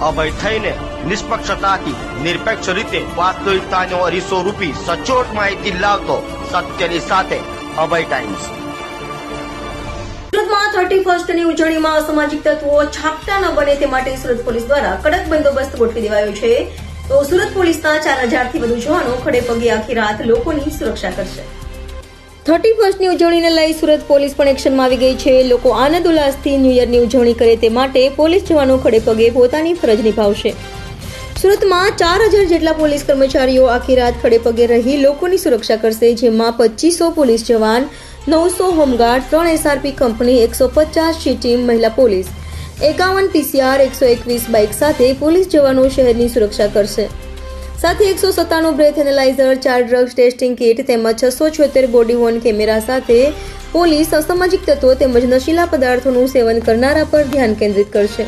અભય થઈને નિષ્પક્ષતાથી નિરપેક્ષ રીતે વાસ્તવિકતાનો અરીસો રૂપી સચોટ માહિતી લાવતો સત્યની સાથે અભય ટાઈમ્સ. સુરતમાં થર્ટી ફર્સ્ટની ઉજવણીમાં અસામાજિક તત્વો છાપટા ન બને તે માટે સુરત પોલીસ દ્વારા કડક બંદોબસ્ત ગોઠવી દેવાયો છે. તો સુરત પોલીસના ચાર હજારથી વધુ જવાનો ખડે પગે આખી રાત લોકોની સુરક્ષા કરશે. થર્ટી ફર્સ્ટની ઉજવણીને લઈ સુરત પોલીસ પણ એક્શનમાં આવી ગઈ છે. લોકો આનંદ ઉલ્લાસથી ન્યૂ યરની ઉજવણી કરે તે માટે પોલીસ જવાનો ખડે પગે પોતાની ફરજ નિભાવશે. સુરતમાં ચાર હજાર જેટલા પોલીસ કર્મચારીઓ આખી રાત ખડે પગે રહી લોકોની સુરક્ષા કરશે, જેમાં પચીસો પોલીસ જવાન, નવસો હોમગાર્ડ, ત્રણ એસઆરપી કંપની, એકસો પચાસ ટીમ મહિલા પોલીસ, એકાવન પીસીઆર, એકસો એકવીસ બાઇક સાથે પોલીસ જવાનો શહેરની સુરક્ષા કરશે. સાથે એકસો સત્તાણું બ્રેથ એનાલાઇઝર ચાર ડ્રગ્સ ટેસ્ટિંગ કિટ તેમજ છસો છોતેર બોડી વોર્ન કેમેરા સાથે પોલીસ અસામાજિક તત્વો તેમજ નશીલા પદાર્થોનું સેવન કરનારા પર ધ્યાન કેન્દ્રિત કરશે.